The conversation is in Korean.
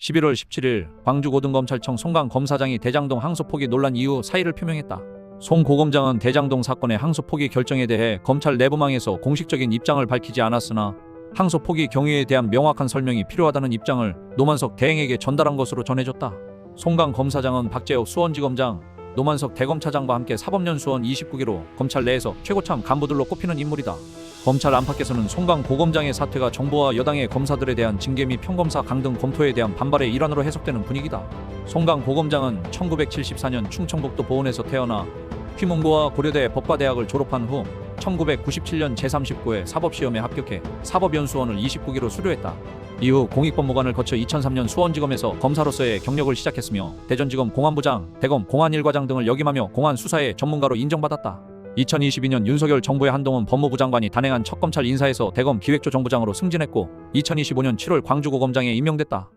11월 17일 광주고등검찰청 송강 검사장이 대장동 항소 포기 논란 이후 사의를 표명했다. 송 고검장은 대장동 사건의 항소 포기 결정에 대해 검찰 내부망에서 공식적인 입장을 밝히지 않았으나 항소 포기 경위에 대한 명확한 설명이 필요하다는 입장을 노만석 대행에게 전달한 것으로 전해졌다. 송강 검사장은 박재욱 수원지검장, 노만석 대검차장과 함께 사법연수원 29기로 검찰 내에서 최고참 간부들로 꼽히는 인물이다. 검찰 안팎에서는 송강 고검장의 사퇴가 정부와 여당의 검사들에 대한 징계 및 평검사 강등 검토에 대한 반발의 일환으로 해석되는 분위기다. 송강 고검장은 1974년 충청북도 보은에서 태어나 휘문고와 고려대 법과대학을 졸업한 후 1997년 제39회 사법시험에 합격해 사법연수원을 29기로 수료했다. 이후 공익법무관을 거쳐 2003년 수원지검에서 검사로서의 경력을 시작했으며 대전지검 공안부장, 대검 공안일과장 등을 역임하며 공안 수사의 전문가로 인정받았다. 2022년 윤석열 정부의 한동훈 법무부 장관이 단행한 첫 검찰 인사에서 대검 기획조 정부장으로 승진했고 2025년 7월 광주고검장에 임명됐다.